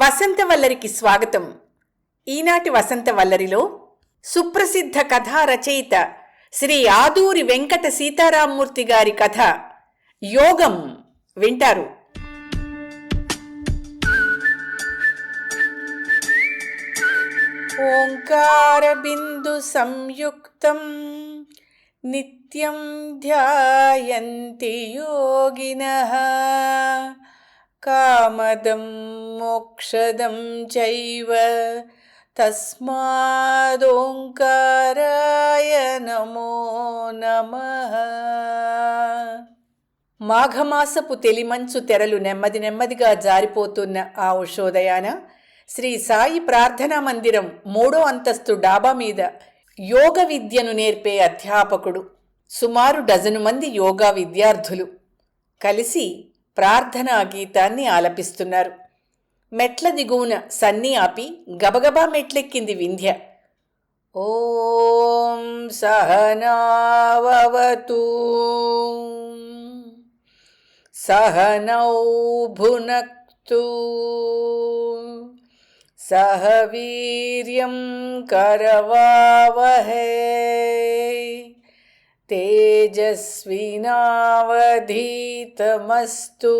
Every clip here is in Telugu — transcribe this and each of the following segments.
వసంత వల్లరికి స్వాగతం. ఈనాటి వసంత వల్లరిలో సుప్రసిద్ధ కథా రచయిత శ్రీ ఆదూరి వెంకట సీతారామూర్తి గారి కథ యోగం వింటారు. ఓంకార బిందు సంయుక్తం నిత్యం ధ్యాయంతి యోగినః కామదం మోక్షదం చైవ తస్మాదోంకారాయ నమో నమ మాఘమాసపు తెలిమంచు తెరలు నెమ్మది నెమ్మదిగా జారిపోతున్న ఆ ఉషోదయాన శ్రీ సాయి ప్రార్థనా మందిరం మూడో అంతస్తు డాబా మీద యోగ విద్యను నేర్పే అధ్యాపకుడు సుమారు డజను మంది యోగా విద్యార్థులు కలిసి ప్రార్థనా గీతాన్ని ఆలపిస్తున్నారు. మెట్ల దిగువన సన్నీ ఆపి గబగబా మెట్లెక్కింది వింధ్య. ఓం సహనావతూ సహనౌ భునక్తు. సహ కరవావహే. तेजस्विनावधीतमस्तु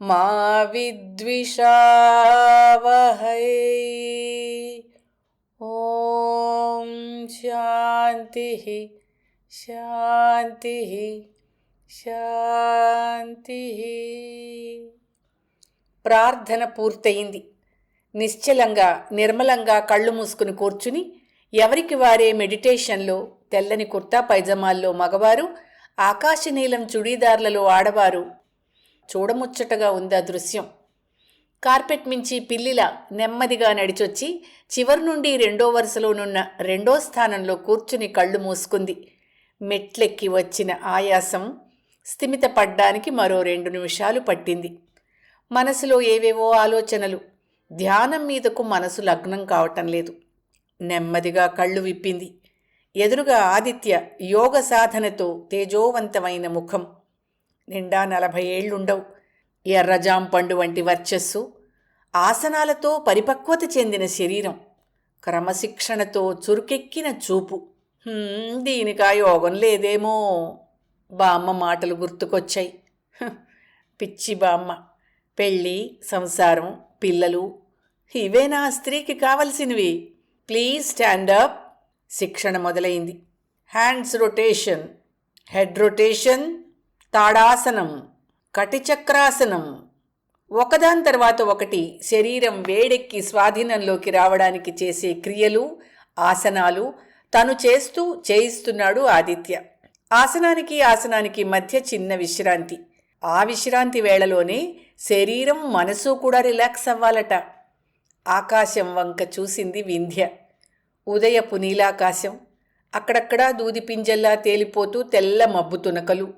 मा विद्विषावहै ॐ शान्तिः शान्तिः శాంతి ప్రార్థన పూర్తయింది నిశ్చలంగా నిర్మలంగా కళ్ళు మూసుకుని కూర్చుని ఎవరికి వారే మెడిటేషన్లో తెల్లని కుర్తా పైజమాల్లో మగవారు ఆకాశనీలం చుడీదార్లలో ఆడవారు. చూడముచ్చటగా ఉంది ఆ దృశ్యం. కార్పెట్ మించి పిల్లిలా నెమ్మదిగా నడిచొచ్చి చివరి నుండి రెండో వరుసలోనున్న రెండో స్థానంలో కూర్చుని కళ్ళు మూసుకుంది. మెట్లెక్కి వచ్చిన ఆయాసం స్థిమితపడ్డానికి మరో రెండు నిమిషాలు పట్టింది. మనసులో ఏవేవో ఆలోచనలు ధ్యానం మీదకు మనసు లగ్నం కావటం లేదు. నెమ్మదిగా కళ్ళు విప్పింది. ఎదురుగా ఆదిత్య యోగ సాధనతో తేజోవంతమైన ముఖం. నిండా నలభై ఏళ్ళుండవు ఎర్రజాం పండు వంటి వర్చస్సు ఆసనాలతో పరిపక్వత చెందిన శరీరం క్రమశిక్షణతో చురుకెక్కిన చూపు. దీనికా యోగం లేదేమో? బామ్మ మాటలు గుర్తుకొచ్చాయి. పిచ్చి బామ్మ పెళ్ళి సంసారం పిల్లలు ఇవే నా స్త్రీకి కావలసినవి? Please stand up. శిక్షణ మొదలైంది. హ్యాండ్స్ రొటేషన్ హెడ్ రొటేషన్ తాడాసనం కటిచక్రాసనం. ఒకదాని తర్వాత ఒకటి శరీరం వేడెక్కి స్వాధీనంలోకి రావడానికి చేసే క్రియలు ఆసనాలు తను చేస్తూ చేయిస్తున్నాడు ఆదిత్య. ఆసనానికి ఆసనానికి మధ్య చిన్న విశ్రాంతి. ఆ విశ్రాంతి వేళలోనే శరీరం మనసు కూడా రిలాక్స్ అవ్వాలట. ఆకాశం వంక చూసింది వింధ్య. ఉదయపు నీలాకాశం. అక్కడక్కడా దూది పింజల్లా తేలిపోతూ తెల్ల మబ్బు తునకలు.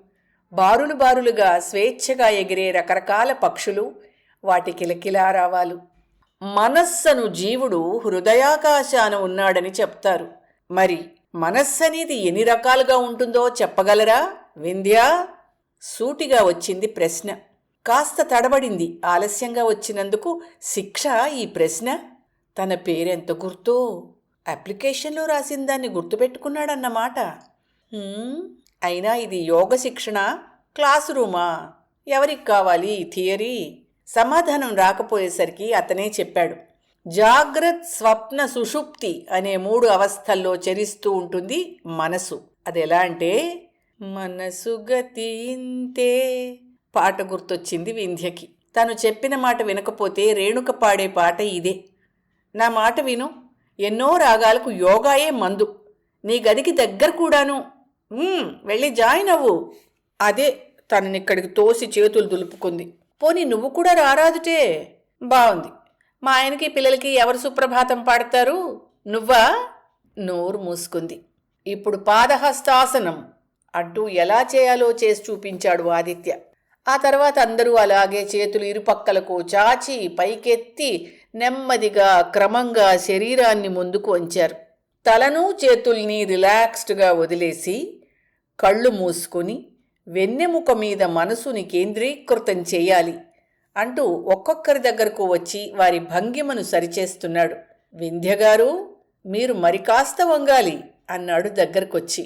బారులు బారులుగా స్వేచ్ఛగా ఎగిరే రకరకాల పక్షులు వాటి కిలకిలారావాలు మనస్సను జీవుడు హృదయాకాశాన ఉన్నాడని చెప్తారు. మరి మనస్సనేది ఎన్ని రకాలుగా ఉంటుందో చెప్పగలరా? వింధ్యా? సూటిగా వచ్చింది ప్రశ్న. కాస్త తడబడింది ఆలస్యంగా వచ్చినందుకు శిక్ష ఈ ప్రశ్న? తన పేరెంత గుర్తో? అప్లికేషన్లో రాసిన దాన్ని గుర్తుపెట్టుకున్నాడన్నమాట. అయినా ఇది యోగ శిక్షణ క్లాస్ రూమా? ఎవరికి కావాలి థియరీ? సమాధానం రాకపోయేసరికి అతనే చెప్పాడు. జాగ్రత్ స్వప్న సుషుప్తి అనే మూడు అవస్థల్లో చరిస్తూ ఉంటుంది మనసు. అది ఎలా అంటే మనసు గతి ఇంతే పాట గుర్తొచ్చింది వింధ్యకి. తను చెప్పిన మాట వినకపోతే రేణుక పాడే పాట ఇదే. నా మాట విను. ఎన్నో రాగాలకు యోగాయే మందు. నీ గదికి దగ్గర కూడాను. వెళ్ళి జాయిన్ అవ్వు అదే తననిక్కడికి తోసి చేతులు దులుపుకుంది. పోనీ నువ్వు కూడా రారాదుటే. బాగుంది మా ఆయనకి పిల్లలకి ఎవరు సుప్రభాతం పాడతారు? నువ్వా? నోరు మూసుకుంది. ఇప్పుడు పాదహస్తాసనం. అంటూ ఎలా చేయాలో చేసి చూపించాడు ఆదిత్య. ఆ తర్వాత అందరూ అలాగే చేతులు ఇరుపక్కలకు చాచి పైకెత్తి నెమ్మదిగా క్రమంగా శరీరాన్ని ముందుకు వంచారు. తలను చేతుల్ని రిలాక్స్డ్గా వదిలేసి కళ్ళు మూసుకుని వెన్నెముక మీద మనసుని కేంద్రీకృతం చేయాలి అంటూ ఒక్కొక్కరి దగ్గరకు వచ్చి వారి భంగిమను సరిచేస్తున్నాడు. వింధ్యగారు మీరు మరి కాస్త వంగాలి అన్నాడు దగ్గరకొచ్చి.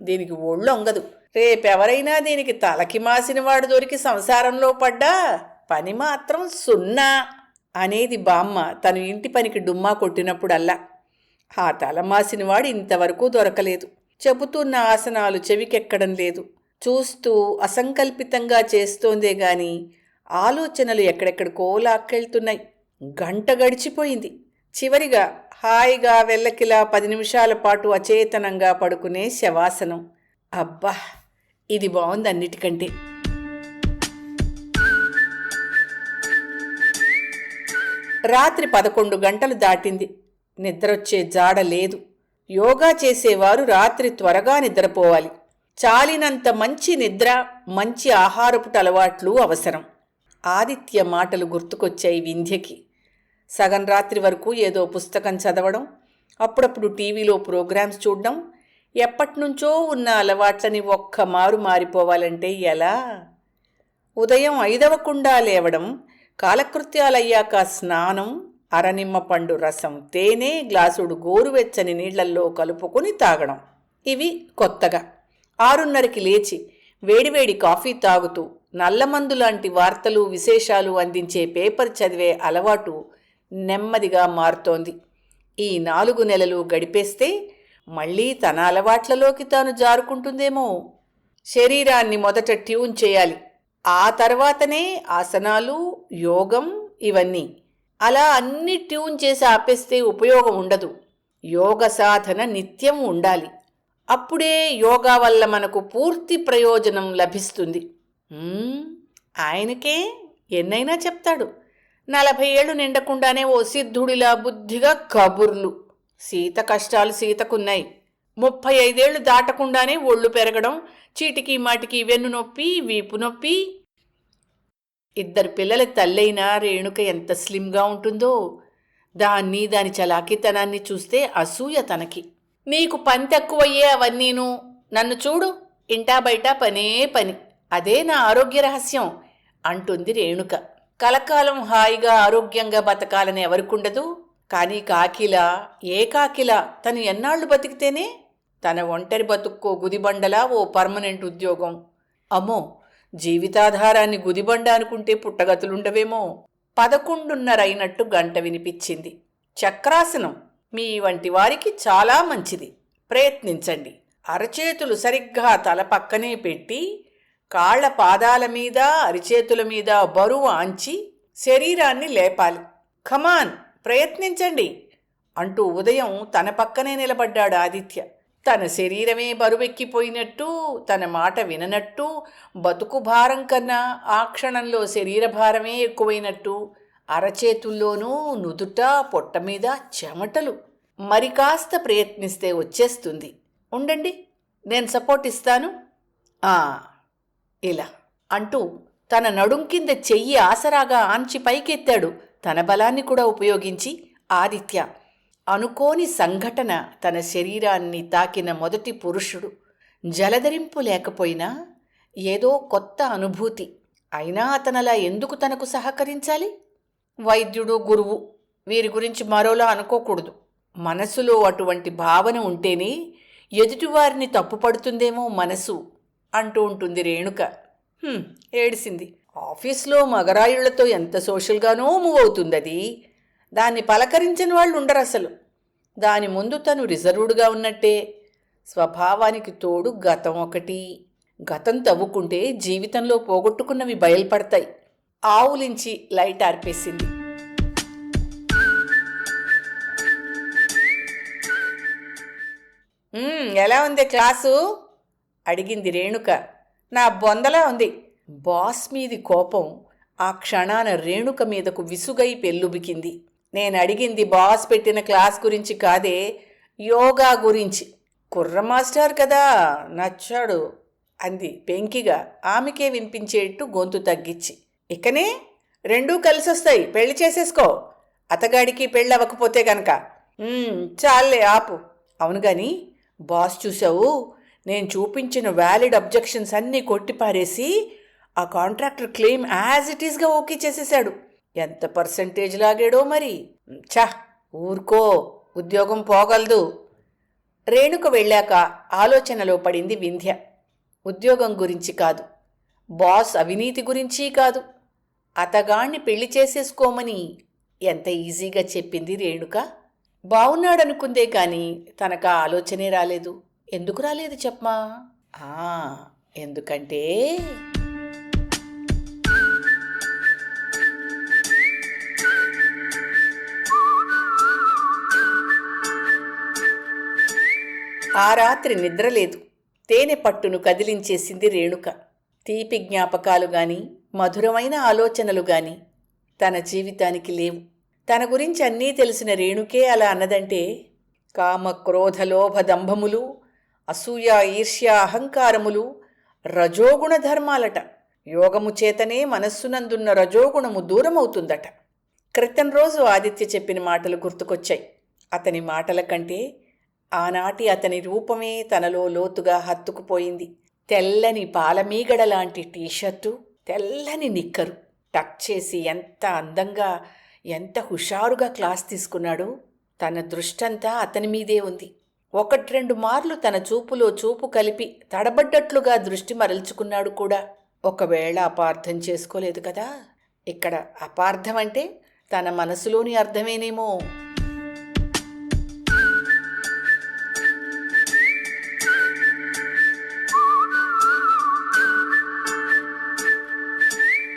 దీనికి ఒళ్ళు వంగదు రేపెవరైనా దీనికి తలకి మాసిన వాడు దొరికి సంసారంలో పడ్డా? పని మాత్రం సున్నా. అనేది బామ్మ తను ఇంటి పనికి డుమ్మా కొట్టినప్పుడల్లా. ఆ తలమాసినవాడు ఇంతవరకు దొరకలేదు. చెబుతున్న ఆసనాలు చెవికెక్కడం లేదు. చూస్తూ అసంకల్పితంగా చేస్తోందే గాని ఆలోచనలు ఎక్కడెక్కడికో లాక్కెళ్తున్నాయి. గంట గడిచిపోయింది. చివరిగా హాయిగా వెళ్ళకిలా పది నిమిషాల పాటు అచేతనంగా పడుకునే శవాసనం. అబ్బా! ఇది బాగుంది అన్నిటికంటే. రాత్రి పదకొండు గంటలు దాటింది. నిద్రొచ్చే జాడ లేదు. యోగా చేసేవారు రాత్రి త్వరగా నిద్రపోవాలి. చాలినంత మంచి నిద్ర మంచి ఆహారపుట అలవాట్లు అవసరం. ఆదిత్య మాటలు గుర్తుకొచ్చాయి వింధ్యకి. సగం రాత్రి వరకు ఏదో పుస్తకం చదవడం అప్పుడప్పుడు టీవీలో ప్రోగ్రామ్స్ చూడడం ఎప్పటినుంచో ఉన్న అలవాట్లని ఒక్క మారు మారిపోవాలంటే ఎలా? ఉదయం ఐదవకుండా లేవడం కాలకృత్యాలయ్యాక స్నానం అరనిమ్మ పండు రసం తేనె గ్లాసుడు గోరువెచ్చని నీళ్ళల్లో కలుపుకొని తాగడం. ఇవి కొత్తగా. ఆరున్నరకి లేచి వేడివేడి కాఫీ తాగుతూ నల్లమందు లాంటి వార్తలు విశేషాలు అందించే పేపర్ చదివే అలవాటు నెమ్మదిగా మారుతోంది. ఈ నాలుగు నెలలు గడిపేస్తే మళ్ళీ తన అలవాట్లలోకి తాను జారుకుంటుందేమో. శరీరాన్ని మొదట ట్యూన్ చేయాలి. ఆ తర్వాతనే ఆసనాలు యోగం ఇవన్నీ. అలా అన్ని ట్యూన్ చేసి ఆపేస్తే ఉపయోగం ఉండదు. యోగ సాధన నిత్యం ఉండాలి. అప్పుడే యోగా వల్ల మనకు పూర్తి ప్రయోజనం లభిస్తుంది. ఆయనకే ఎన్నైనా చెప్తాడు. నలభై ఏళ్ళు నిండకుండానే ఓ సిద్ధుడిలా బుద్ధిగా కబుర్లు. సీత కష్టాలు సీతకున్నాయి. ముప్పై ఐదేళ్ళు దాటకుండానే ఒళ్ళు పెరగడం చీటికి మాటికి వెన్ను నొప్పి వీపు నొప్పి. ఇద్దరు పిల్లల తల్లైన రేణుక ఎంత స్లిమ్గా ఉంటుందో. దాన్ని దాని చలాకితనాన్ని చూస్తే అసూయ తనకి. నీకు పని తక్కువయ్యే అవన్నీను. నన్ను చూడు ఇంటా బయట పనే పని. అదే నా ఆరోగ్య రహస్యం అంటుంది రేణుక. కలకాలం హాయిగా ఆరోగ్యంగా బతకాలని ఎవరికుండదు. కానీ కాకిలా ఏ కాకిలా తను ఎన్నాళ్ళు బతికితేనే తన ఒంటరి బతుక్కో గుదిబండలా ఓ పర్మనెంట్ ఉద్యోగం. అమ్మో జీవితాధారాన్ని గుదిబండ అనుకుంటే పుట్టగతులుండవేమో. పదకొండున్నరైనట్టు గంట వినిపించింది. చక్రాసనం మీ వంటి వారికి చాలా మంచిది. ప్రయత్నించండి. అరచేతులు సరిగ్గా తల పక్కనే పెట్టి కాళ్ళ పాదాల మీద అరిచేతుల మీద బరువు ఆంచి శరీరాన్ని లేపాలి. ఖమాన్ ప్రయత్నించండి అంటూ ఉదయం తన పక్కనే నిలబడ్డాడు ఆదిత్య. తన శరీరమే బరువెక్కిపోయినట్టు తన మాట విననట్టు బతుకు భారం కన్నా ఆ క్షణంలో శరీర భారమే ఎక్కువైనట్టు అరచేతుల్లోనూ నుదుట పొట్ట మీద చెమటలు. మరి కాస్త ప్రయత్నిస్తే వచ్చేస్తుంది. ఉండండి నేను సపోర్ట్ ఇస్తాను. ఇలా అంటూ తన నడుం కింద చెయ్యి ఆసరాగా ఆంచి పైకెత్తాడు. తన బలాన్ని కూడా ఉపయోగించి ఆదిత్య అనుకోని సంఘటన తన శరీరాన్ని తాకిన మొదటి పురుషుడు. జలధరింపు లేకపోయినా ఏదో కొత్త అనుభూతి. అయినా అతనలా ఎందుకు తనకు సహకరించాలి? వైద్యుడు గురువు వీరి గురించి మరోలా అనుకోకూడదు. మనసులో అటువంటి భావన ఉంటేనే ఎదుటివారిని తప్పుపడుతుందేమో మనసు అంటూ ఉంటుంది రేణుక. ఏడిసింది. ఆఫీస్లో మగరాయుళ్ళతో ఎంత సోషల్గానో మూవ్ అవుతుంది అది దాన్ని పలకరించని వాళ్ళు ఉండరు అసలు. దాని ముందు తను రిజర్వ్డ్గా ఉన్నట్టే. స్వభావానికి తోడు గతం ఒకటి. గతం తవ్వుకుంటే జీవితంలో పోగొట్టుకున్నవి బయల్పడతాయి. ఆవులించి లైట్ ఆర్పేసింది. ఎలా ఉంది క్లాసు? అడిగింది రేణుక. నా బొందలా ఉంది. బాస్ మీది కోపం ఆ క్షణాన రేణుక మీదకు విసుగై పెళ్ళుబికింది. నేను అడిగింది బాస్ పెట్టిన క్లాస్ గురించి కాదే యోగా గురించి. కుర్ర మాస్టర్ కదా నచ్చాడు అంది పెంకిగా. ఆమెకే వినిపించేట్టు గొంతు తగ్గించి ఇకనే రెండూ కలిసొస్తాయి పెళ్ళి చేసేసుకో. అతగాడికి పెళ్ళి అవ్వకపోతే గనక చాలే ఆపు. అవును గాని బాస్ చూసావు నేను చూపించిన వ్యాలిడ్ అబ్జెక్షన్స్ అన్నీ కొట్టిపారేసి ఆ కాంట్రాక్టర్ క్లెయిమ్ యాజ్ ఇట్ ఈస్గా ఓకే చేసేశాడు. ఎంత పర్సంటేజ్ లాగాడో మరి? ఛా ఊరుకో ఉద్యోగం పోగలదు. రేణుక వెళ్ళాక ఆలోచనలో పడింది వింధ్య. ఉద్యోగం గురించి కాదు. బాస్ అవినీతి గురించి కాదు. అతగాణ్ణి పెళ్ళి చేసేసుకోమని ఎంత ఈజీగా చెప్పింది రేణుక? బావున్నాడనుకుందే కాని తనకు ఆ ఆలోచనే రాలేదు. ఎందుకు రాలేదు చెప్పమా? ఎందుకంటే ఆ రాత్రి నిద్రలేదు. తేనె పట్టును కదిలించేసింది రేణుక. తీపి జ్ఞాపకాలు గాని మధురమైన ఆలోచనలు గాని తన జీవితానికి లేవు. తన గురించి అన్నీ తెలిసిన రేణుకే అలా అన్నదంటే కామ క్రోధ లోభ దంభములు అసూయ ఈర్ష్య అహంకారములు రజోగుణ ధర్మాలట. యోగము చేతనే మనస్సునందున్న రజోగుణము దూరమవుతుందట. క్రితం రోజు ఆదిత్య చెప్పిన మాటలు గుర్తుకొచ్చాయి. అతని మాటల కంటే ఆనాటి అతని రూపమే తనలో లోతుగా హత్తుకుపోయింది. తెల్లని పాలమీగడ లాంటి టీషర్టు తెల్లని నిక్కరు. టక్ చేసి ఎంత అందంగా ఎంత హుషారుగా క్లాస్ తీసుకున్నాడో తన దృష్టంతా అతని మీదే ఉంది. ఒకటి రెండు మార్లు తన చూపులో చూపు కలిపి తడబడ్డట్లుగా దృష్టి మరల్చుకున్నాడు కూడా. ఒకవేళ అపార్థం చేసుకోలేదు కదా? ఇక్కడ అపార్థం అంటే తన మనసులోని అర్థమేనేమో.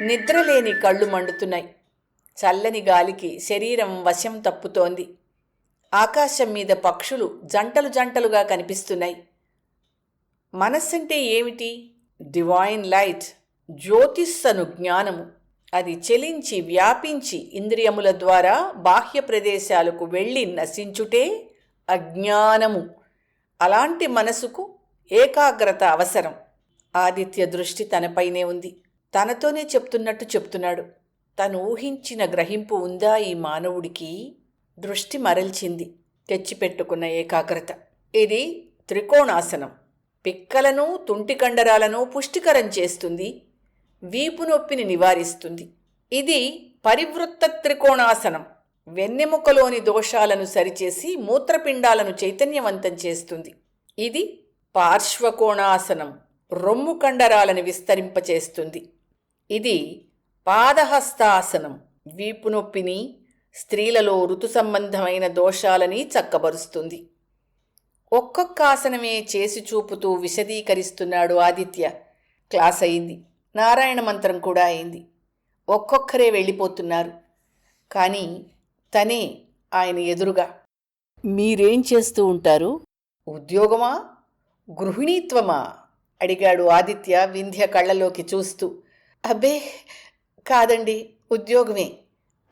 నిద్రలేని కళ్ళు మండుతున్నాయి. చల్లని గాలికి శరీరం వశం తప్పుతోంది. ఆకాశం మీద పక్షులు జంటలు జంటలుగా కనిపిస్తున్నాయి. మనస్సంటే ఏమిటి? డివైన్ లైట్ జ్యోతిస్సను జ్ఞానము. అది చెలించి వ్యాపించి ఇంద్రియముల ద్వారా బాహ్య ప్రదేశాలకు వెళ్ళి నశించుటే అజ్ఞానము. అలాంటి మనసుకు ఏకాగ్రత అవసరం. ఆదిత్య దృష్టి తనపైనే ఉంది. తనతోనే చెప్తున్నట్టు చెప్తున్నాడు. తను ఊహించిన గ్రహింపు ఉందా ఈ మానవుడికి? దృష్టి మరల్చింది. తెచ్చిపెట్టుకున్న ఏకాగ్రత. ఇది త్రికోణాసనం. పిక్కలను తుంటి కండరాలను పుష్టికరం చేస్తుంది. వీపు నొప్పిని నివారిస్తుంది. ఇది పరివృత్త త్రికోణాసనం. వెన్నెముకలోని దోషాలను సరిచేసి మూత్రపిండాలను చైతన్యవంతం చేస్తుంది. ఇది పార్శ్వకోణాసనం. రొమ్ము కండరాలను విస్తరింపచేస్తుంది. ఇది పాదహస్తాసనం. వీపు నొప్పిని స్త్రీలలో ఋతు సంబంధమైన దోషాలని చక్కబరుస్తుంది. ఒక్కొక్క ఆసనమే చేసి చూపుతూ విశదీకరిస్తున్నాడు ఆదిత్య. క్లాస్ అయింది. నారాయణ మంత్రం కూడా అయింది. ఒక్కొక్కరే వెళ్ళిపోతున్నారు. కానీ తనే ఆయన ఎదురుగా. మీరేం చేస్తూ ఉంటారు? ఉద్యోగమా? గృహిణీత్వమా? అడిగాడు ఆదిత్య వింధ్య కళ్ళలోకి చూస్తూ. అబ్బే కాదండి ఉద్యోగమే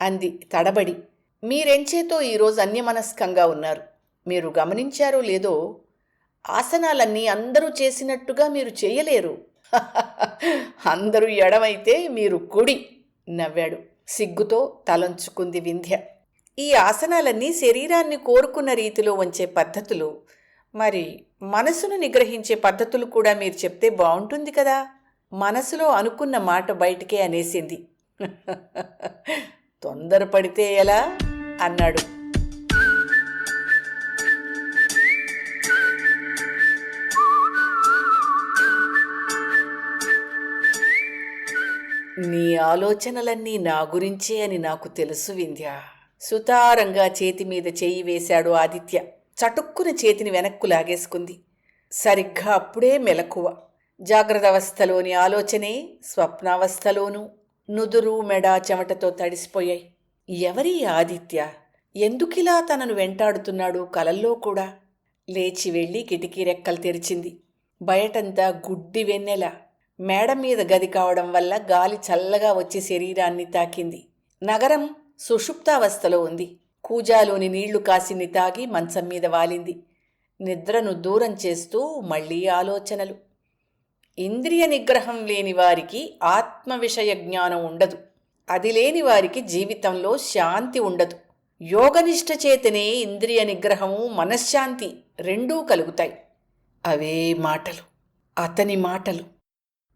అంది తడబడి. మీరెంచేతో ఈరోజు అన్యమనస్కంగా ఉన్నారు? మీరు గమనించారో లేదో? ఆసనాలన్నీ అందరూ చేసినట్టుగా మీరు చేయలేరు. అందరూ ఎడమైతే మీరు కుడి నవ్వాడు. సిగ్గుతో తలంచుకుంది వింధ్య. ఈ ఆసనాలన్నీ శరీరాన్ని కోరుకున్న రీతిలో వంచే పద్ధతులు. మరి మనసును నిగ్రహించే పద్ధతులు కూడా మీరు చెప్తే బాగుంటుంది కదా? మనసులో అనుకున్న మాట బయటికే అనేసింది. తొందరపడితే ఎలా? అన్నాడు. నీ ఆలోచనలన్నీ నా గురించే అని నాకు తెలుసు వింధ్య. సుతారంగా చేతి మీద చేయి వేశాడు ఆదిత్య. చటుక్కున చేతిని వెనక్కు లాగేసుకుంది. సరిగ్గా అప్పుడే మెలకువ. జాగ్రత్త అవస్థలోని ఆలోచనే స్వప్నావస్థలోనూ నుదురు మెడ చెమటతో తడిసిపోయాయి. ఎవరి ఆదిత్య? ఎందుకిలా తనను వెంటాడుతున్నాడు కలల్లో కూడా? లేచి వెళ్ళి కిటికీ రెక్కలు తెరిచింది. బయటంతా గుడ్డి వెన్నెల. మేడ మీద గది కావడం వల్ల గాలి చల్లగా వచ్చి శరీరాన్ని తాకింది. నగరం సుషుప్తావస్థలో ఉంది. కూజాలోని నీళ్ళు కాసిని తాగి మంచం మీద వాలింది. నిద్రను దూరం చేస్తూ మళ్ళీ ఆలోచనలు. ఇంద్రియ నిగ్రహం లేని వారికి ఆత్మ విషయ జ్ఞానం ఉండదు. అది లేని వారికి జీవితంలో శాంతి ఉండదు. యోగనిష్ట చేతనే ఇంద్రియ నిగ్రహము మనశ్శాంతి రెండూ కలుగుతాయి. అవే మాటలు అతని మాటలు.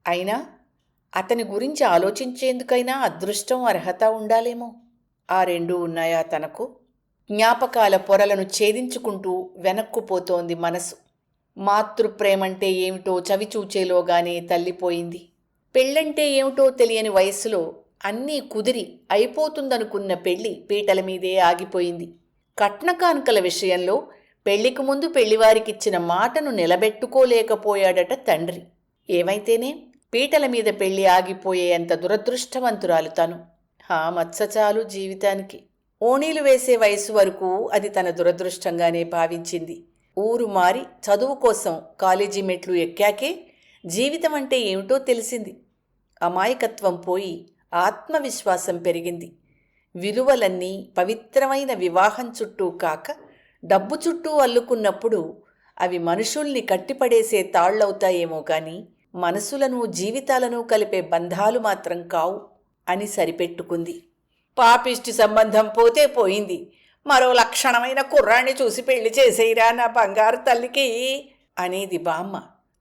అయినా అతని గురించి ఆలోచించేందుకైనా అదృష్టం అర్హత ఉండాలేమో. ఆ రెండూ ఉన్నాయా తనకు? జ్ఞాపకాల పొరలను ఛేదించుకుంటూ వెనక్కుపోతోంది మనసు. మాతృప్రేమంటే ఏమిటో చవిచూచేలోగానే తల్లిపోయింది. పెళ్ళంటే ఏమిటో తెలియని వయస్సులో అన్నీ కుదిరి అయిపోతుందనుకున్న పెళ్ళి పీటల మీదే ఆగిపోయింది. కట్న కానుకల విషయంలో పెళ్ళికి ముందు పెళ్ళివారికిచ్చిన మాటను నిలబెట్టుకోలేకపోయాడట తండ్రి. ఏమైతేనే పీటల మీద పెళ్ళి ఆగిపోయేంత దురదృష్టవంతురాలు తను. హా మత్స చాలు జీవితానికి. ఓణీలు వేసే వయసు వరకు అది తన దురదృష్టంగానే భావించింది. ఊరు మారి చదువు కోసం కాలేజీ మెట్లు ఎక్కాకే జీవితం అంటే ఏమిటో తెలిసింది. అమాయకత్వం పోయి ఆత్మవిశ్వాసం పెరిగింది. విలువలన్నీ పవిత్రమైన వివాహం చుట్టూ కాక డబ్బు చుట్టూ అల్లుకున్నప్పుడు అవి మనుషుల్ని కట్టిపడేసే తాళ్ళవుతాయేమో కానీ మనసులను జీవితాలను కలిపే బంధాలు మాత్రం కావు అని సరిపెట్టుకుంది. పాపిష్టి సంబంధం పోతే పోయింది. మరో లక్షణమైన కుర్రాన్ని చూసి పెళ్ళి చేసేయిరా నా బంగారు తల్లికి అనేది బామ్మ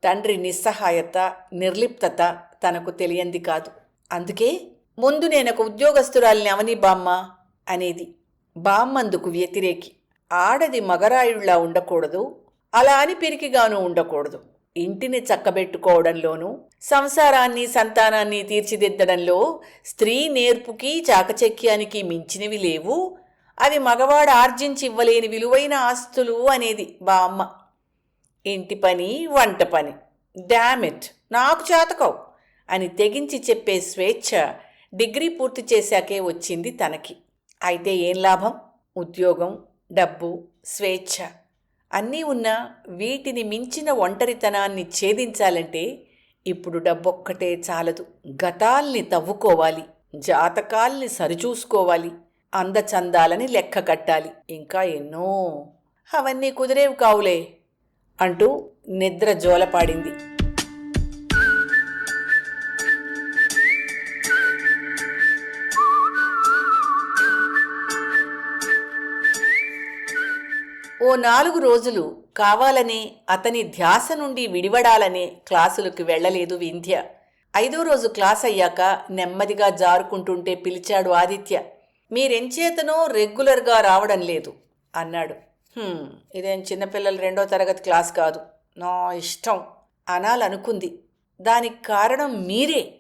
తండ్రి నిస్సహాయత నిర్లిప్తత తనకు తెలియంది కాదు. అందుకే ముందు నేనొక ఉద్యోగస్తురాలిని అవని బామ్మ అనేది. బామ్మందుకు వ్యతిరేకి. ఆడది మగరాయుళ్ళా ఉండకూడదు అలా అని పిరికిగాను ఉండకూడదు. ఇంటిని చక్కబెట్టుకోవడంలోనూ సంసారాన్ని సంతానాన్ని తీర్చిదిద్దడంలో స్త్రీ నేర్పుకి చాకచక్యానికి మించినవి లేవు అవి మగవాడు ఆర్జించి ఇవ్వలేని విలువైన ఆస్తులు అనేది బామ్మ ఇంటి పని వంట పని. డామిట్ నాకు చేతకవు అని తెగించి చెప్పే స్వేచ్ఛ డిగ్రీ పూర్తి చేశాకే వచ్చింది తనకి. అయితే ఏం లాభం? ఉద్యోగం డబ్బు స్వేచ్ఛ. అన్నీ ఉన్నా వీటిని మించిన ఒంటరితనాన్ని ఛేదించాలంటే ఇప్పుడు డబ్బొక్కటే చాలదు. గతాల్ని తవ్వుకోవాలి జాతకాల్ని సరిచూసుకోవాలి. అందచందాలని లెక్క కట్టాలి. ఇంకా ఎన్నో. అవన్నీ కుదిరేవి కావులే అంటూ నిద్ర జోలపాడింది. ఓ నాలుగు రోజులు కావాలనే అతని ధ్యాస నుండి విడివడాలనే క్లాసులకు వెళ్ళలేదు వింధ్య. ఐదో రోజు క్లాస్ అయ్యాక నెమ్మదిగా జారుకుంటుంటే పిలిచాడు ఆదిత్య. మీరెంచేతనో రెగ్యులర్గా రావడం లేదు అన్నాడు. ఇదేం చిన్నపిల్లల రెండో తరగతి క్లాస్ కాదు నా ఇష్టం అనాలనుకుంది. దానికి కారణం మీరే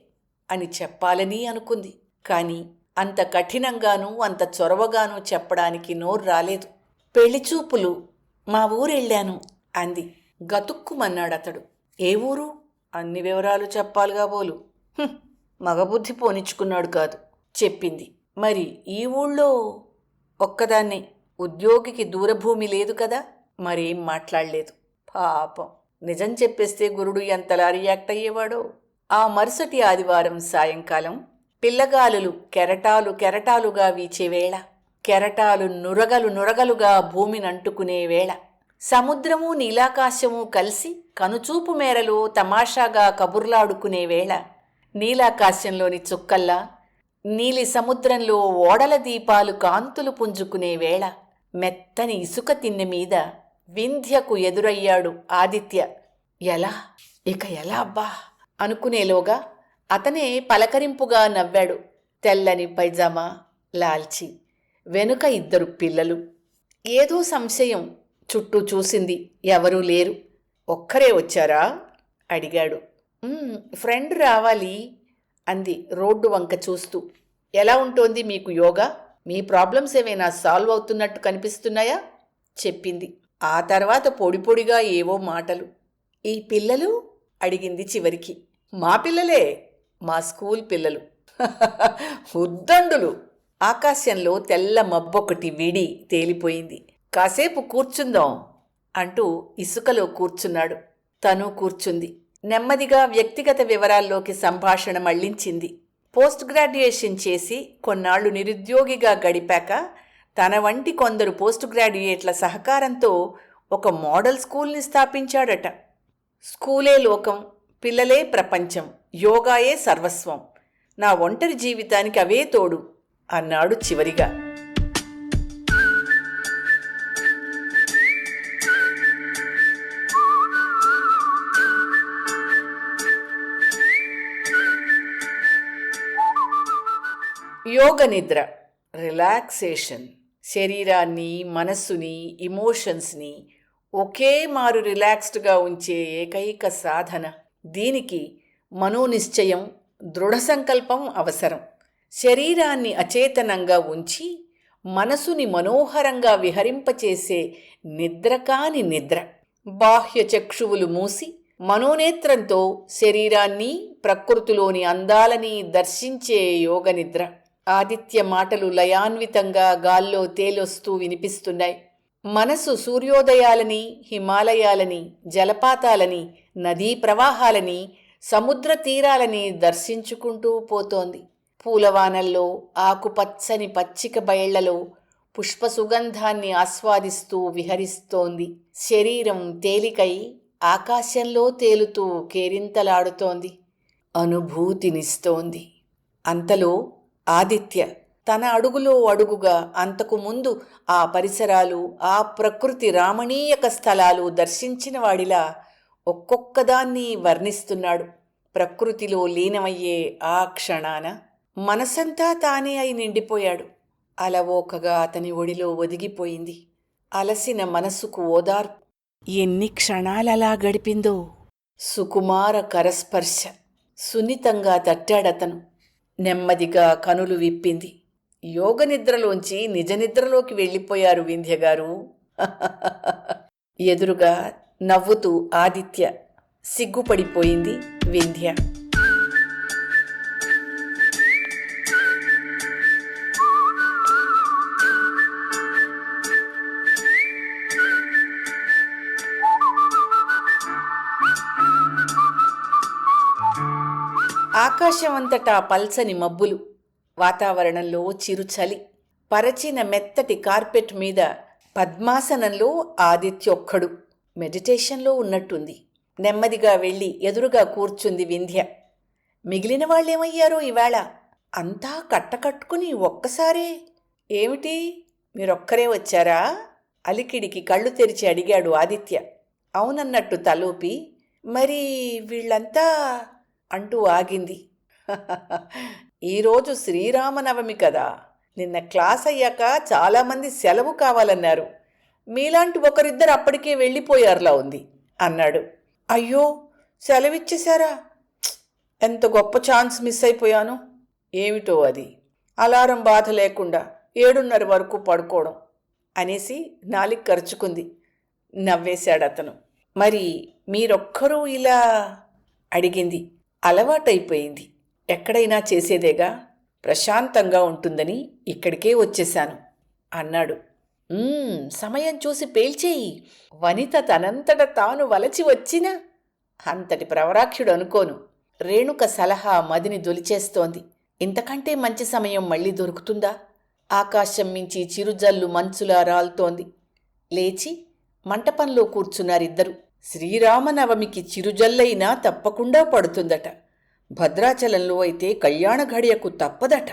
అని చెప్పాలని అనుకుంది. కానీ అంత కఠినంగానూ అంత చొరవగానూ చెప్పడానికి నోరు రాలేదు. పెళ్ళిచూపులు మా ఊరెళ్ళాను అంది. గతుక్కుమన్నాడతడు. ఏ ఊరు? అన్ని వివరాలు చెప్పాలిగా బోలు. మగబుద్ధి పోనిచ్చుకున్నాడు కాదు చెప్పింది. మరి ఈ ఊళ్ళో ఒక్కదాన్నే. ఉద్యోగికి దూరభూమి లేదు కదా మరేం మాట్లాడలేదు. పాపం. నిజం చెప్పేస్తే గురుడు ఎంతలా రియాక్ట్ అయ్యేవాడో. ఆ మరుసటి ఆదివారం సాయంకాలం పిల్లగాలులు కెరటాలు కెరటాలుగా వీచే వేళ. కెరటాలు నురగలు నురగలుగా భూమిని అంటుకునే వేళ. సముద్రము నీలాకాశము కలిసి కనుచూపు మేరలో తమాషాగా కబుర్లాడుకునే వేళ. నీలాకాశంలోని చుక్కల్లా నీలి సముద్రంలో ఓడల దీపాలు కాంతులు పుంజుకునే వేళ మెత్తని ఇసుక తిన్నె మీద వింధ్యకు ఎదురయ్యాడు ఆదిత్య. ఎలా? ఇక ఎలా అబ్బా? అనుకునేలోగా అతనే పలకరింపుగా నవ్వాడు తెల్లని పైజామా లాల్చి వెనుక ఇద్దరు పిల్లలు. ఏదో సంశయం చుట్టూ చూసింది ఎవరూ లేరు. ఒక్కరే వచ్చారా? అడిగాడు. ఫ్రెండ్ రావాలి. అంది రోడ్డు వంక చూస్తూ. ఎలా ఉంటోంది మీకు యోగా? మీ ప్రాబ్లమ్స్ ఏమైనా సాల్వ్ అవుతున్నట్టు కనిపిస్తున్నాయా? చెప్పింది. ఆ తర్వాత పొడి పొడిగా ఏవో మాటలు. ఈ పిల్లలు? అడిగింది చివరికి. మా పిల్లలే? మా స్కూల్ పిల్లలు. ఉద్దండులు. ఆకాశంలో తెల్ల మబ్బొకటి విడి తేలిపోయింది. కాసేపు కూర్చుందాం అంటూ ఇసుకలో కూర్చున్నాడు. తను కూర్చుంది. నెమ్మదిగా వ్యక్తిగత వివరాల్లోకి సంభాషణ మళ్ళించింది. పోస్ట్ గ్రాడ్యుయేషన్ చేసి కొన్నాళ్ళు నిరుద్యోగిగా గడిపాక తన వంటి కొందరు పోస్ట్ గ్రాడ్యుయేట్ల సహకారంతో ఒక మోడల్ స్కూల్ని స్థాపించాడట. స్కూలే లోకం పిల్లలే ప్రపంచం యోగాయే సర్వస్వం. నా ఒంటరి జీవితానికి అవే తోడు అన్నాడు చివరిగా. యోగ నిద్ర రిలాక్సేషన్. శరీరాన్ని మనస్సుని ఇమోషన్స్ని ఒకే మారు రిలాక్స్డ్గా ఉంచే ఏకైక సాధన. దీనికి మనోనిశ్చయం దృఢ సంకల్పం అవసరం. శరీరాన్ని అచేతనంగా ఉంచి మనసుని మనోహరంగా విహరింపచేసే నిద్ర కాని నిద్ర. బాహ్య చక్షువులు మూసి మనోనేత్రంతో శరీరాన్ని ప్రకృతిలోని అందాలని దర్శించే యోగ నిద్ర. ఆదిత్య మాటలు లయాన్వితంగా గాల్లో తేలొస్తూ వినిపిస్తున్నాయి. మనసు సూర్యోదయాలని హిమాలయాలని జలపాతాలని నదీ ప్రవాహాలని సముద్ర తీరాలని దర్శించుకుంటూ పోతోంది. పూలవానల్లో ఆకుపచ్చని పచ్చిక బయళ్ళలో పుష్ప సుగంధాన్ని ఆస్వాదిస్తూ విహరిస్తోంది. శరీరం తేలికై ఆకాశంలో తేలుతూ కేరింతలాడుతోంది. అనుభూతినిస్తోంది. అంతలో ఆదిత్య తన అడుగులో అడుగుగా అంతకు ముందు ఆ పరిసరాలు ఆ ప్రకృతి రామణీయక స్థలాలు దర్శించిన వాడిలా ఒక్కొక్కదాన్ని వర్ణిస్తున్నాడు. ప్రకృతిలో లీనమయ్యే ఆ క్షణాన మనసంతా తానే అయి నిండిపోయాడు. అలవోకగా అతని ఒడిలో ఒదిగిపోయింది. అలసిన మనసుకు ఓదార్పు. ఎన్ని క్షణాలలా గడిపిందో. సుకుమార కరస్పర్శ. సున్నితంగా తట్టాడతను. నెమ్మదిగా కనులు విప్పింది. యోగ నిద్రలోంచి నిజ నిద్రలోకి వెళ్ళిపోయారు వింధ్యగారు ఎదురుగా నవ్వుతూ ఆదిత్య సిగ్గుపడిపోయింది వింధ్య. ఆకాశమంతటా పల్చని మబ్బులు వాతావరణంలో చిరుచలి పరచిన మెత్తటి కార్పెట్ మీద పద్మాసనంలో ఆదిత్యొక్కడు మెడిటేషన్లో ఉన్నట్టుంది. నెమ్మదిగా వెళ్ళి ఎదురుగా కూర్చుంది వింధ్య. మిగిలిన వాళ్ళేమయ్యారో ఇవాళ? అంతా కట్టకట్టుకుని ఒక్కసారే ఏమిటి? మీరొక్కరే వచ్చారా? అలికిడికి కళ్ళు తెరిచి అడిగాడు ఆదిత్య. అవునన్నట్టు తలూపి మరి వీళ్ళంతా అంటూ ఆగింది. ఈరోజు శ్రీరామనవమి కదా. నిన్న క్లాస్ అయ్యాక చాలామంది సెలవు కావాలన్నారు. మీలాంటి ఒకరిద్దరు అప్పటికే వెళ్ళిపోయారులా ఉంది అన్నాడు. అయ్యో సెలవిచ్చేశారా? ఎంత గొప్ప ఛాన్స్ మిస్ అయిపోయాను. ఏమిటో అది? అలారం బాధ లేకుండా ఏడున్నర వరకు పడుకోవడం అనేసి నాలిక్ ఖర్చుకుంది నవ్వేశాడు అతను మరి మీరొక్కరూ ఇలా? అడిగింది. అలవాటైపోయింది. ఎక్కడైనా చేసేదేగా ప్రశాంతంగా ఉంటుందని ఇక్కడికే వచ్చేశాను అన్నాడు. సమయం చూసి పేల్చేయి. వనిత తనంతట తాను వలచి వచ్చినా అంతటి ప్రవరాక్షుడు అనుకోను. రేణుక సలహా మదిని దొలిచేస్తోంది. ఇంతకంటే మంచి సమయం మళ్ళీ దొరుకుతుందా? ఆకాశం మించి చిరుజల్లు మంచులా రాలుతోంది. లేచి మంటపంలో కూర్చున్నారిద్దరు. శ్రీరామనవమికి చిరుజల్లైనా తప్పకుండా పడుతుందట. భద్రాచలంలో అయితే కళ్యాణ ఘడియకు తప్పదట.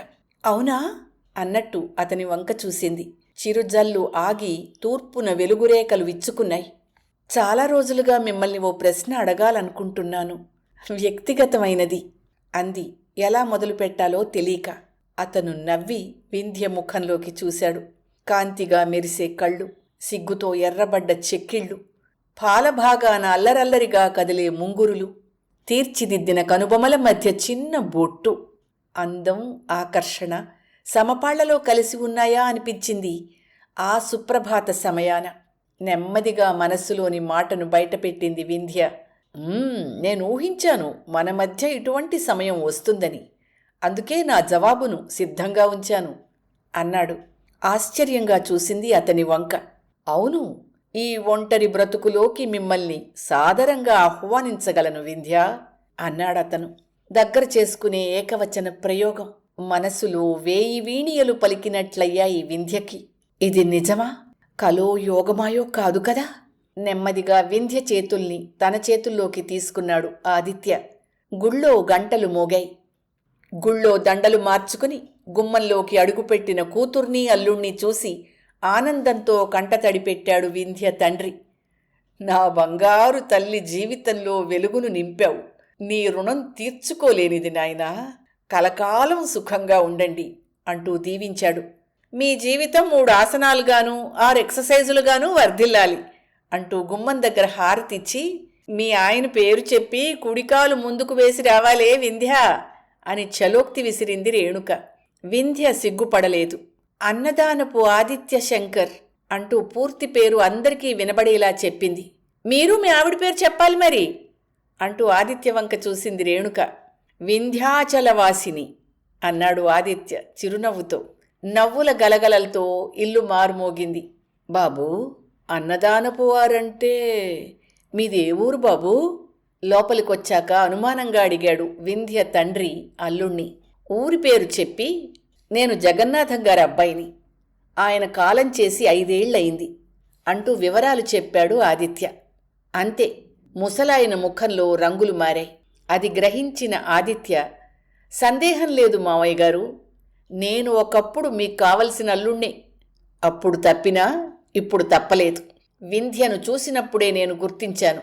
అవునా? అన్నట్టు అతని వంక చూసింది. చిరుజల్లు ఆగి తూర్పున వెలుగురేఖలు విచ్చుకున్నాయి. చాలా రోజులుగా మిమ్మల్ని ఓ ప్రశ్న అడగాలనుకుంటున్నాను. వ్యక్తిగతమైనది అంది. ఎలా మొదలు పెట్టాలో తెలియక అతను నవ్వి వింధ్య ముఖంలోకి చూశాడు. కాంతిగా మెరిసే కళ్ళు సిగ్గుతో ఎర్రబడ్డ చెక్కిళ్ళు పాలభాగాన అల్లరల్లరిగా కదిలే ముంగురులు తీర్చిదిద్దిన కనుబొమల మధ్య చిన్న బొట్టు. అందం ఆకర్షణ సమపాళ్ళలో కలిసి ఉన్నాయా అనిపించింది. ఆ సుప్రభాత సమయాన నెమ్మదిగా మనస్సులోని మాటను బయటపెట్టింది వింధ్య. నేను ఊహించాను మన మధ్య ఇటువంటి సమయం వస్తుందని. అందుకే నా జవాబును సిద్ధంగా ఉంచాను అన్నాడు. ఆశ్చర్యంగా చూసింది అతని వంక. అవును ఈ ఒంటరి బ్రతుకులోకి మిమ్మల్ని సాదరంగా ఆహ్వానించగలను వింధ్య అన్నాడతను. దగ్గర చేసుకునే ఏకవచన ప్రయోగం. మనసులో వేయి వీణియలు పలికినట్లయ్యాయి వింధ్యకి. ఇది నిజమా? కలో యోగమాయో కాదు కదా? నెమ్మదిగా వింధ్య చేతుల్ని తన చేతుల్లోకి తీసుకున్నాడు ఆదిత్య. గుళ్ళో గంటలు మోగాయి. గుళ్ళో దండలు మార్చుకుని గుమ్మంలోకి అడుగుపెట్టిన కూతుర్ని అల్లుణ్ణి చూసి ఆనందంతో కంటతడి పెట్టాడు వింధ్య తండ్రి. నా బంగారు తల్లి జీవితంలో వెలుగును నింపావు. నీ రుణం తీర్చుకోలేనిది నాయనా. కలకాలం సుఖంగా ఉండండి అంటూ దీవించాడు. మీ జీవితం మూడు ఆసనాలుగాను ఆరు ఎక్సర్సైజులుగాను వర్ధిల్లాలి అంటూ గుమ్మం దగ్గర హారతిచ్చి మీ ఆయన పేరు చెప్పి కుడికాలు ముందుకు వేసి రావాలే వింధ్య అని చలోక్తి విసిరింది రేణుక. వింధ్య సిగ్గుపడలేదు. అన్నదానపు ఆదిత్య శంకర్ అంటూ పూర్తి పేరు అందరికీ వినబడేలా చెప్పింది. మీరు మీ ఆవిడ పేరు చెప్పాలి మరి? అంటూ ఆదిత్య వంక చూసింది రేణుక. వింధ్యాచలవాసిని అన్నాడు ఆదిత్య చిరునవ్వుతో. నవ్వుల గలగలలతో ఇల్లు మారుమోగింది. బాబూ అన్నదానపు వారంటే మీదే ఊరు బాబూ? లోపలికొచ్చాక అనుమానంగా అడిగాడు వింధ్య తండ్రి అల్లుణ్ణి. ఊరి పేరు చెప్పి నేను జగన్నాథం గారి అబ్బాయిని. ఆయన కాలం చేసి ఐదేళ్ళయింది అంటూ వివరాలు చెప్పాడు ఆదిత్య. అంతే ముసలాయన ముఖంలో రంగులు మారాయి. అది గ్రహించిన ఆదిత్య సందేహం లేదు మావయ్య గారు. నేను ఒకప్పుడు మీకు కావలసిన అల్లుణ్ణే. అప్పుడు తప్పినా ఇప్పుడు తప్పలేదు. వింధ్యను చూసినప్పుడే నేను గుర్తించాను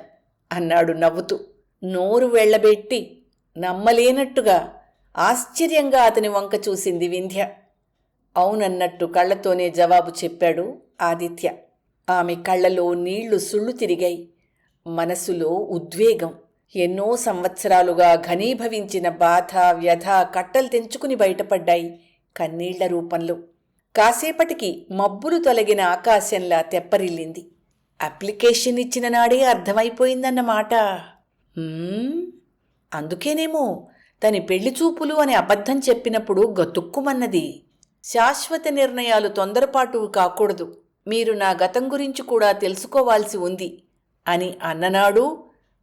అన్నాడు నవ్వుతూ. నోరు వెళ్ళబెట్టి నమ్మలేనట్టుగా ఆశ్చర్యంగా అతని వంక చూసింది వింధ్య. అవునన్నట్టు కళ్ళతోనే జవాబు చెప్పాడు ఆదిత్య. ఆమె కళ్ళలో నీళ్ళు సుళ్ళు తిరిగాయి. మనసులో ఉద్వేగం. ఎన్నో సంవత్సరాలుగా ఘనీభవించిన బాధ వ్యధ కట్టలు తెంచుకుని బయటపడ్డాయి కన్నీళ్ళ రూపంలో. కాసేపటికి మబ్బులు తొలగిన ఆకాశంలా తెప్పరిల్లింది. అప్లికేషన్ ఇచ్చిన నాడే అర్థమైపోయిందన్నమాట. అందుకేనేమో తని పెళ్ళి చూపులు అని అబద్ధం చెప్పినప్పుడు గతుక్కుమన్నది. శాశ్వత నిర్ణయాలు తొందరపాటు కాకూడదు. మీరు నా గతం గురించి కూడా తెలుసుకోవాల్సి ఉంది అని అన్ననాడు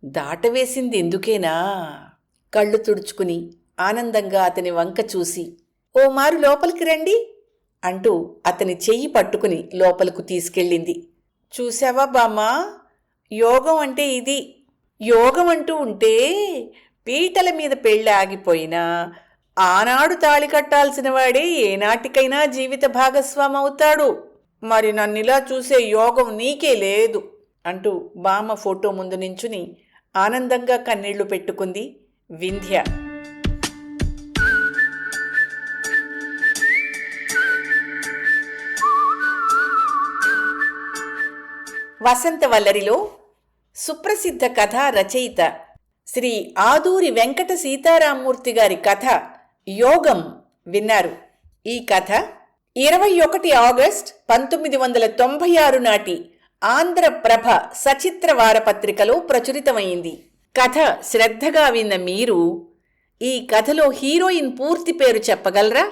దాటవేసింది ఎందుకేనా? కళ్ళు తుడుచుకుని ఆనందంగా అతని వంక చూసి ఓ మారు లోపలికి రండి అంటూ అతని చెయ్యి పట్టుకుని లోపలకు తీసుకెళ్ళింది. చూసావా బామ్మా? యోగం అంటే ఇది. యోగం అంటూ ఉంటే పీటల మీద పెళ్ళి ఆగిపోయినా ఆనాడు తాళి కట్టాల్సిన వాడే ఏనాటికైనా జీవిత భాగస్వామి అవుతాడు. మరి నన్నిలా చూసే యోగం నీకే లేదు అంటూ బామ్మ ఫోటో ముందు నించుని ఆనందంగా కన్నీళ్ళు పెట్టుకుంది వింధ్య. వసంత వల్లరిలో సుప్రసిద్ధ కథా రచయిత శ్రీ ఆదూరి వెంకట సీతారామూర్తి గారి కథ యోగం విన్నారు. ఈ కథ ఇరవై ఒకటి ఆగస్ట్ పంతొమ్మిది వందల తొంభై ఆరు నాటి ఆంధ్రప్రభ సచిత్ర వారపత్రికలో ప్రచురితమైంది. కథ శ్రద్ధగా విన్న మీరు ఈ కథలో హీరోయిన్ పూర్తి పేరు చెప్పగలరా?